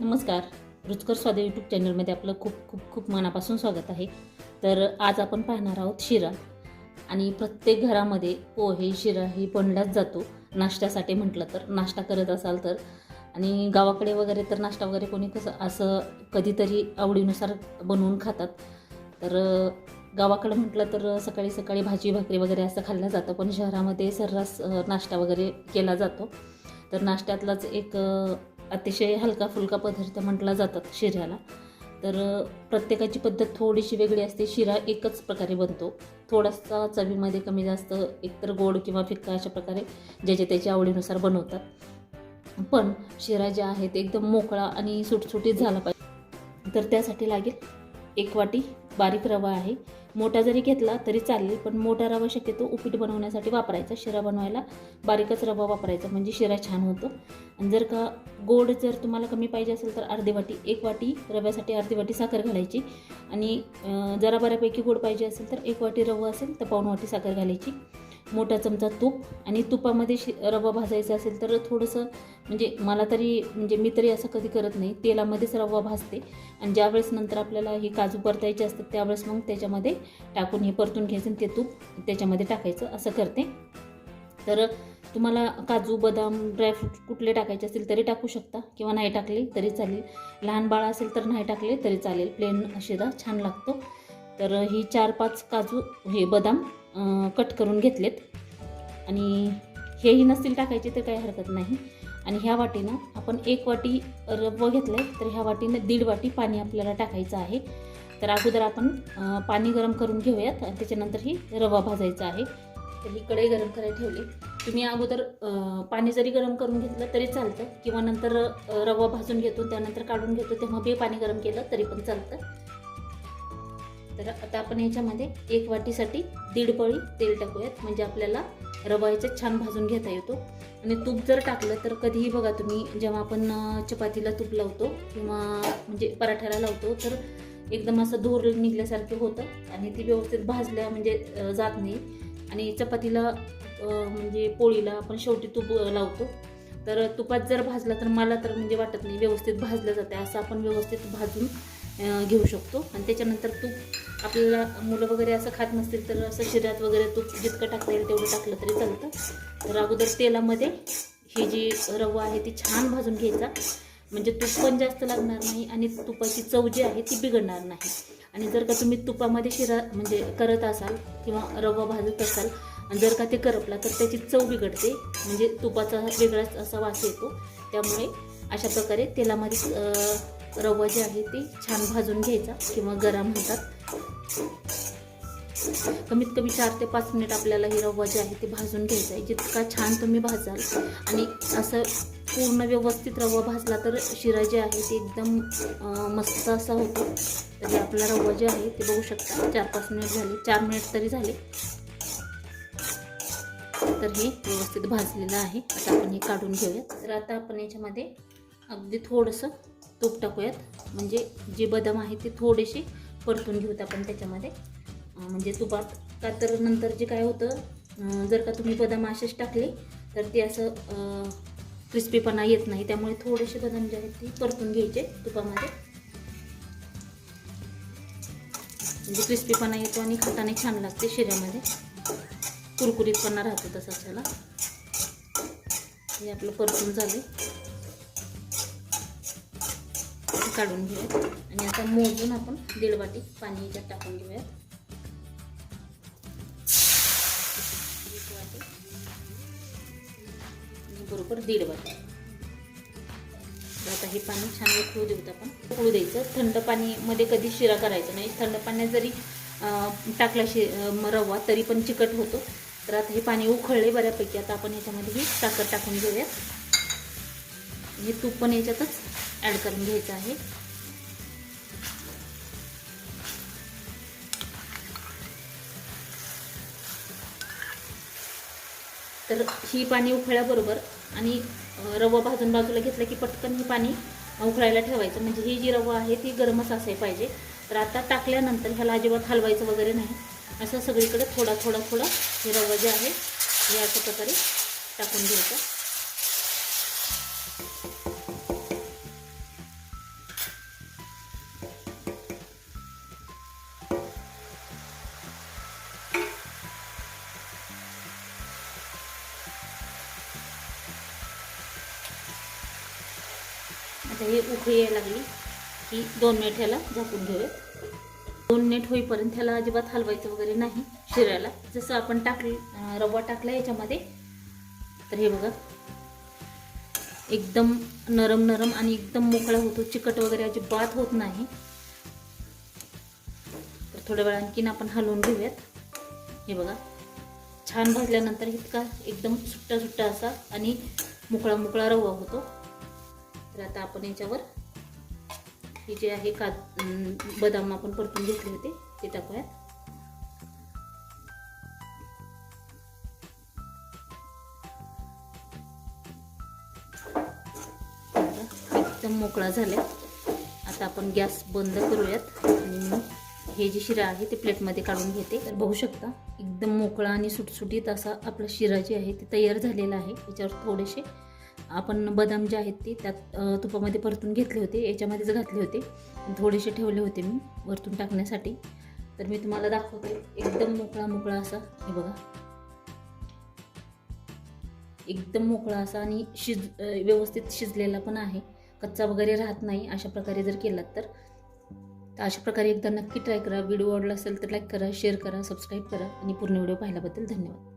नमस्कार. रुचकर स्वाद यूट्यूब चॅनलमध्ये आपलं खूप खूप खूप मनापासून स्वागत आहे. तर आज आपण पाहणार आहोत शिरा. आणि प्रत्येक घरामध्ये पोहे शिरा ही बनलाच जातो. नाश्त्यासाठी म्हटलं तर नाश्ता करत असाल तर. आणि गावाकडे वगैरे तर नाश्ता वगैरे कोणी कसं असं कधीतरी आवडीनुसार बनवून खातात. तर गावाकडं म्हटलं तर सकाळी सकाळी भाजी भाकरी वगैरे असं खाल्लं जातं. पण शहरामध्ये सर्रास नाश्ता वगैरे केला जातो. तर नाश्त्यातलाच एक अतिशय हलका फुलका पदार्थ म्हटला जातात शिऱ्याला. तर प्रत्येकाची पद्धत थोडीशी वेगळी असते. शिरा एकच प्रकारे बनतो. थोडासा चवीमध्ये कमी जास्त एकतर गोड किंवा फिक्का अशा प्रकारे ज्याच्या त्याच्या आवडीनुसार बनवतात. पण शिरा जे आहे ते एकदम मोकळा आणि सुटसुटीत झाला पाहिजे. तर त्यासाठी लागेल एक वाटी बारीक रवा आहे. मोठा जरी घेतला तरी चालेल पण मोठा रवा शक्यतो उपीट बनवण्यासाठी वापरायचा. शिरा बनवायला बारीकच रवा वापरायचा म्हणजे शिरा छान होतो. आणि जर का गोड जर तुम्हाला कमी पाहिजे असेल तर अर्धी वाटी एक वाटी रव्यासाठी अर्धी वाटी साखर घालायची. आणि जरा बऱ्यापैकी गोड पाहिजे असेल तर एक वाटी रवा असेल तर पाऊण वाटी साखर घालायची. मोठा चमचा तूप आणि तुपामध्ये शि रवा भाजायचा असेल तर थोडंसं म्हणजे मला तरी म्हणजे मी तरी असं कधी करत नाही. तेलामध्येच रवा भाजते आणि ज्यावेळेस नंतर आपल्याला ही काजू परतायचे असतात त्यावेळेस मग त्याच्यामध्ये टाकून हे परतून घ्यायचं आणि ते तूप त्याच्यामध्ये टाकायचं असं करते. तर तुम्हाला काजू बदाम ड्रायफ्रूट कुठले टाकायचे असतील तरी टाकू शकता किंवा नाही टाकले तरी चालेल. लहान बाळ असेल तर नाही टाकले तरी चालेल. प्लेन शिरा छान लागतो. तर ही चार पाच काजू हे बदाम कट करून घेतलेत. आणि हेही नसतील टाकायचे तर काही हरकत नाही. आणि ह्या वाटीनं आपण एक वाटी रवा घेतलं आहे तर ह्या वाटीनं दीड वाटी पाणी आपल्याला टाकायचं आहे. तर अगोदर आपण पाणी गरम करून घेऊयात आणि त्याच्यानंतर ही रवा भाजायचा आहे. तर ही कढई गरम करायला ठेवली. तुम्ही अगोदर पाणी जरी गरम करून घेतलं तरी चालतं किंवा नंतर रवा भाजून घेतो त्यानंतर काढून घेतो तेव्हा बी पाणी गरम केलं तरी पण चालतं. तर आता आपण याच्यामध्ये एक वाटीसाठी दीड पळी तेल टाकूयात. म्हणजे आपल्याला रवा छान भाजून घेता येतो. आणि तूप जर टाकलं तर कधीही बघा तुम्ही जेव्हा आपण चपातीला तूप लावतो किंवा म्हणजे पराठ्याला लावतो तर एकदम असं धूर निघल्यासारखं होतं आणि ती व्यवस्थित भाजल्या म्हणजे जात नाही. आणि चपातीला म्हणजे पोळीला आपण शेवटी तूप लावतो. तर तुपात जर भाजला तर मला तर म्हणजे वाटत नाही व्यवस्थित भाजलं जाते असं आपण व्यवस्थित भाजून घेऊ शकतो. आणि त्याच्यानंतर तूप आपल्याला मुलं वगैरे असं खात नसतील तर असं शिऱ्यात वगैरे तूप जितकं टाकता येईल तेवढं टाकलं तरी चालतं. तर अगोदर तेलामध्ये ही जी रवा आहे ती छान भाजून घ्यायचा. म्हणजे तूप पण जास्त लागणार नाही आणि तुपाची चव जी आहे ती बिघडणार नाही. आणि जर का तुम्ही तुपामध्ये शिरा म्हणजे करत असाल किंवा रवा भाजत असाल आणि जर का ते करपला तर त्याची चव बिघडते. म्हणजे तुपाचा वेगळाच असा वास येतो. त्यामुळे अशा प्रकारे तेलामध्ये रवा जे आहे ते छान भाजून घ्यायचा किंवा गरम होतात. कमीत कमी चार ते पाच मिनिट आपल्याला ही रवा जे आहे ते भाजून घ्यायचं आहे. जितका छान तुम्ही भाजाल. आणि असं पूर्ण व्यवस्थित रवा भाजला तर शिरा जे आहे ते एकदम मस्त असा होतो. तरी आपला रवा जे आहे ते बघू शकता. चार पाच मिनिट झाले. चार मिनिट तरी झाले. तर हे व्यवस्थित भाजलेलं आहे. आता आपण हे काढून घेऊयात. तर आता आपण याच्यामध्ये अगदी थोडंसं तूप टाकूयात. म्हणजे जे बदाम आहे ते थोडेसे परतून घेऊत आपण त्याच्यामध्ये. म्हणजे तुपात. का तर नंतर जे काय होतं जर का तुम्ही बदाम असेच टाकले तर ते असं क्रिस्पीपणा येत नाही. त्यामुळे थोडेसे बदाम जे आहेत ते परतून घ्यायचे तुपामध्ये. म्हणजे क्रिस्पीपणा येतो आणि खाताने छान लागते शिऱ्यामध्ये कुरकुरीतपणा राहतो तसा त्याला हे आपलं परतून झालं काढून घेऊयात. आणि आता मोजून आपण दीड वाटी पाणी याच्यात टाकून घेऊयात. बरोबर दीड वाटी. आता हे पाणी छान उकळू देऊत आपण. उकळू द्यायचं. थंड पाणीमध्ये कधी शिरा करायचा नाही. थंड पाण्यात जरी टाकला शि रवा तरी पण चिकट होतो. तर आता हे पाणी उखळले बऱ्यापैकी. आता आपण ह्याच्यामध्ये ही साखर टाकून घेऊयात. हे तूप पण याच्यातच ॲड करून घ्यायचं आहे. तर ही पाणी उकळल्याबरोबर आणि रवा भाजून बाजूला घेतलं की पटकन हे पाणी उकळायला ठेवायचं. म्हणजे ही जी रवा आहे ती गरमच असायला पाहिजे. तर आता टाकल्यानंतर ह्याला अजिबात हलवायचं वगैरे नाही. असं सगळीकडे थोडा थोडा थोडा हे रवा जे आहे हे अशा प्रकारे टाकून घ्यायचं. आता हे उकळी यायला लागली. की दोन मिनिट ह्याला झाकून घेऊयात दोन मिनिट होईपर्यंत ह्याला अजिबात हलवायचं वगैरे नाही शिरायला. जसं आपण टाकलं रवा टाकला याच्यामध्ये. तर हे बघा. एकदम नरम नरम आणि एकदम मोकळा होतो. चिकट वगैरे अजिबात होत नाही. तर थोड्या वेळा आणखीन आपण हलवून घेऊयात. हे बघा. छान भाजल्यानंतर इतका एकदम सुट्टा सुट्टा असा आणि मोकळा मोकळा रवा होतो. तर आता आपण याच्यावर हे जे आहे का बदाम आपण परतून घेतले होते ते टाकूयात. एकदम मोकळा झाला आता आपण गॅस बंद करूयात आणि हे जे शिरा आहे ते प्लेटमध्ये काढून घेते. तर बघू शकता एकदम मोकळा आणि सुटसुटीत असा आपला शिरा जे आहे ते तयार झालेला आहे. याच्यावर थोडेसे आपण बदाम जे आहेत ते त्यात तुपामध्ये परतून घेतले होते याच्यामध्येच घातले होते. थोडेसे ठेवले होते मी वरतून टाकण्यासाठी. तर मी तुम्हाला दाखवते एकदम मोकळा मोकळा असा हे बघा. एकदम मोकळा असा आणि शिज व्यवस्थित शिजलेला पण आहे. कच्चा वगैरे राहत नाही अशा प्रकारे जर केलात तर. तर अशा प्रकारे एकदा नक्की ट्राय करा. व्हिडिओ आवडला असेल तर लाईक करा शेअर करा सबस्क्राईब करा आणि पूर्ण व्हिडिओ पाहिल्याबद्दल धन्यवाद.